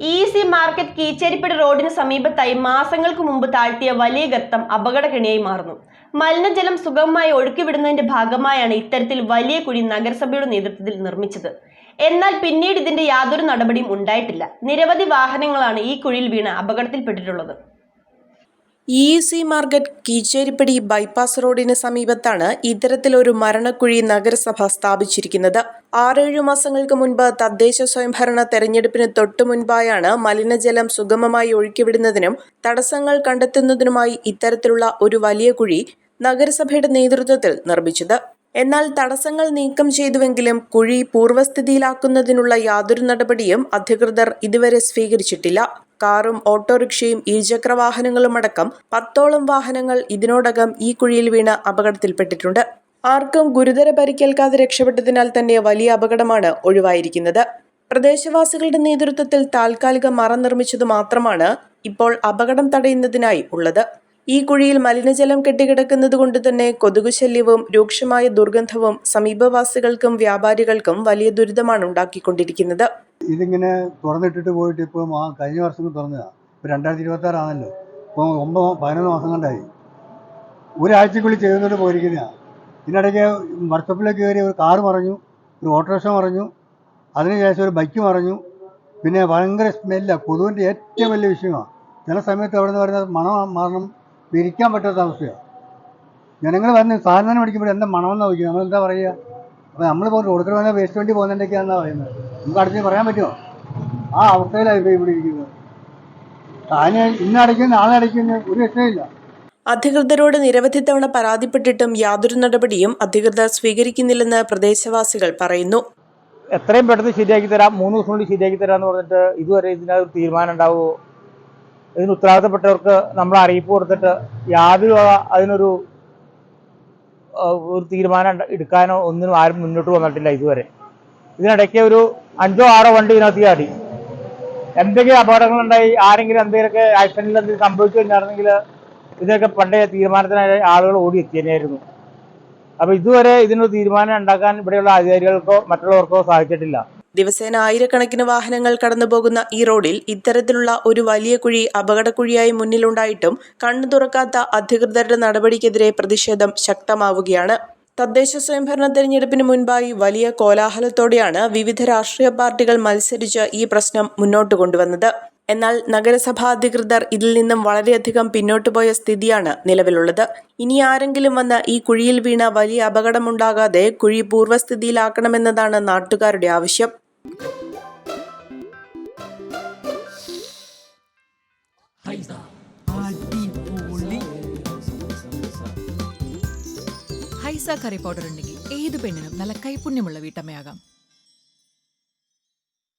E C market Keecheripady റോഡിന് സമീപത്തായി മാസങ്ങൾക്ക് മുമ്പ് താഴ്ത്തിയ വലിയ ഗർത്തം അപകടകണിയായി മാറുന്നു. മലിനജലം സുഗമമായി ഒഴുക്കിവിടുന്നതിന്റെ ഭാഗമായാണ് ഇത്തരത്തിൽ വലിയ കുഴി നഗരസഭയുടെ നേതൃത്വത്തിൽ നിർമ്മിച്ചത്. എന്നാൽ പിന്നീട് ഇതിന്റെ യാതൊരു നടപടിയും ഉണ്ടായിട്ടില്ല. നിരവധി വാഹനങ്ങളാണ് ഈ കുഴിയിൽ വീണ് അപകടത്തിൽപ്പെട്ടിട്ടുള്ളത്. E C market Keecheripady bypass റോഡിന് സമീപത്താണ് ഇത്തരത്തിലൊരു മരണക്കുഴി നഗരസഭ സ്ഥാപിച്ചിരിക്കുന്നത്. ആറേഴു മാസങ്ങൾക്ക് മുൻപ് തദ്ദേശ സ്വയംഭരണ തെരഞ്ഞെടുപ്പിന് തൊട്ടു മുൻപായാണ് മലിനജലം സുഗമമായി ഒഴുക്കിവിടുന്നതിനും തടസ്സങ്ങൾ കണ്ടെത്തുന്നതിനുമായി ഇത്തരത്തിലുള്ള ഒരു വലിയ കുഴി നഗരസഭയുടെ നേതൃത്വത്തിൽ നിർമ്മിച്ചത്. എന്നാൽ തടസ്സങ്ങൾ നീക്കം ചെയ്തുവെങ്കിലും കുഴി പൂർവസ്ഥിതിയിലാക്കുന്നതിനുള്ള യാതൊരു നടപടിയും അധികൃതർ ഇതുവരെ സ്വീകരിച്ചിട്ടില്ല. കാറും ഓട്ടോറിക്ഷയും ഇരുചക്ര വാഹനങ്ങളും അടക്കം പത്തോളം വാഹനങ്ങൾ ഇതിനോടകം ഈ കുഴിയിൽ വീണ് അപകടത്തിൽപ്പെട്ടിട്ടുണ്ട്. ആർക്കും ഗുരുതര പരിക്കേൽക്കാതെ രക്ഷപ്പെട്ടതിനാൽ തന്നെ വലിയ അപകടമാണ് ഒഴിവായിരിക്കുന്നത്. പ്രദേശവാസികളുടെ നേതൃത്വത്തിൽ താൽക്കാലിക മറ നിർമ്മിച്ചത് മാത്രമാണ് ഇപ്പോൾ അപകടം തടയുന്നതിനായി ഉള്ളത്. ഈ കുഴിയിൽ മലിനജലം കെട്ടിക്കിടക്കുന്നത് കൊണ്ട് തന്നെ കൊതുകു ശല്യവും രൂക്ഷമായ ദുർഗന്ധവും സമീപവാസികൾക്കും വ്യാപാരികൾക്കും വലിയ ദുരിതമാണ് ഉണ്ടാക്കിക്കൊണ്ടിരിക്കുന്നത്. ഇതിങ്ങനെ തുറന്നിട്ടിട്ട് പോയിട്ട് ഇപ്പോൾ ആ കഴിഞ്ഞ വർഷം തുറന്നതാണ് ഇപ്പോൾ രണ്ടായിരത്തി ഇരുപത്തി ആറാണല്ലോ ഇപ്പോൾ ഒമ്പത് പതിനൊന്ന് മാസം കണ്ടായി. ഒരാഴ്ചക്കുള്ളിൽ ചെയ്തുകൊണ്ട് പോയിരിക്കുന്നതാണ് ഇതിനിടയ്ക്ക് വർക്കപ്പിലേക്ക് കയറി ഒരു കാറ് മറിഞ്ഞു ഒരു ഓട്ടോറിക്ഷ മറിഞ്ഞു അതിനുശേഷം ഒരു ബൈക്ക് മറിഞ്ഞു. പിന്നെ ഭയങ്കര സ്മെല്ലാണ് കൊതുവിന്റെ ഏറ്റവും വലിയ വിഷയമാണ് ചില സമയത്ത് അവിടെ നിന്ന് വരുന്ന മണം മാറണം പിരിക്കാൻ പറ്റാത്ത അവസ്ഥയാണ് ജനങ്ങൾ വന്ന് സാധനം മേടിക്കുമ്പോൾ എന്താ മണമെന്ന് ചോദിക്കുന്നത് നമ്മൾ എന്താ പറയുക അപ്പോൾ നമ്മൾ പോകുന്നത് കൊടുക്കൽ വന്ന വേസ്റ്റ് വണ്ടി പോകുന്നുണ്ടെങ്കിലാണെന്നാണ് പറയുന്നത്. നമുക്ക് അടുത്ത് പറയാൻ പറ്റുമോ? ആ അവസ്ഥയിലാണ് ഇപ്പോൾ ഇവിടെ ഇരിക്കുന്നത്. ഇന്ന് അടയ്ക്കുന്ന നാളെ അടയ്ക്കുന്ന ഒരു രക്ഷയില്ല അധികൃതരോട് നിരവധി തവണ പരാതിപ്പെട്ടിട്ടും യാതൊരു നടപടിയും അധികൃതർ സ്വീകരിക്കുന്നില്ലെന്ന് പ്രദേശവാസികൾ പറയുന്നു. എത്രയും പെട്ടെന്ന് ശരിയാക്കി തരാം. മൂന്ന് ദിവസം കൊണ്ട് ശരിയാക്കി തരാം എന്ന് പറഞ്ഞിട്ട് ഇതുവരെ ഇതിനകത്ത് തീരുമാനം ഉണ്ടാവുമോ? ഇതിന് ഉത്തരവാദിത്തപ്പെട്ടവർക്ക് നമ്മൾ അറിയിപ്പ് കൊടുത്തിട്ട് യാതൊരു അതിനൊരു ഒരു തീരുമാനം എടുക്കാനോ ഒന്നിനും ആരും മുന്നോട്ട് വന്നിട്ടില്ല ഇതുവരെ. ഇതിനിടയ്ക്ക് ഒരു അഞ്ചോ ആറോ വണ്ടി ഇതിനകത്ത് ചാടി എന്തെങ്കിലും അപകടങ്ങളുണ്ടായി ആരെങ്കിലും എന്തെങ്കിലുമൊക്കെ ആക്സിഡന്റിൽ എന്തെങ്കിലും സംഭവിച്ചു കഴിഞ്ഞായിരുന്നെങ്കിൽ ഇതിനൊക്കെ പണ്ടേ തീരുമാനത്തിനായി ആളുകൾ ഓടി എത്തിയതായിരുന്നു അപ്പൊ ഇതുവരെ ഇതിനൊരു തീരുമാനം ഉണ്ടാക്കാൻ ഇവിടെയുള്ള അധികാരികൾക്കോ മറ്റുള്ളവർക്കോ സാധിച്ചിട്ടില്ല. ദിവസേന ആയിരക്കണക്കിന് വാഹനങ്ങൾ കടന്നുപോകുന്ന ഈ റോഡിൽ ഇത്തരത്തിലുള്ള ഒരു വലിയ കുഴി അപകടക്കുഴിയായി മുന്നിലുണ്ടായിട്ടും കണ്ണു തുറക്കാത്ത അധികൃതരുടെ നടപടിക്കെതിരെ പ്രതിഷേധം ശക്തമാവുകയാണ്. തദ്ദേശ സ്വയംഭരണ തെരഞ്ഞെടുപ്പിന് മുൻപായി വലിയ കോലാഹലത്തോടെയാണ് വിവിധ രാഷ്ട്രീയ പാർട്ടികൾ മത്സരിച്ച് ഈ പ്രശ്നം മുന്നോട്ട് കൊണ്ടുവന്നത്. എന്നാൽ നഗരസഭാധികൃതർ ഇതിൽ നിന്നും വളരെയധികം പിന്നോട്ടു പോയ സ്ഥിതിയാണ് നിലവിലുള്ളത്. ഇനി ആരെങ്കിലും വന്ന് ഈ കുഴിയിൽ വീണ വലിയ അപകടമുണ്ടാകാതെ കുഴി പൂർവസ്ഥിതിയിലാക്കണമെന്നതാണ് നാട്ടുകാരുടെ ആവശ്യം. ഹൈസ കറി പൗഡർ ഉണ്ടെങ്കിൽ ഏത് പെണ്ണിനും നല്ല കൈപുണ്യമുള്ള വീട്ടമ്മയാകാം.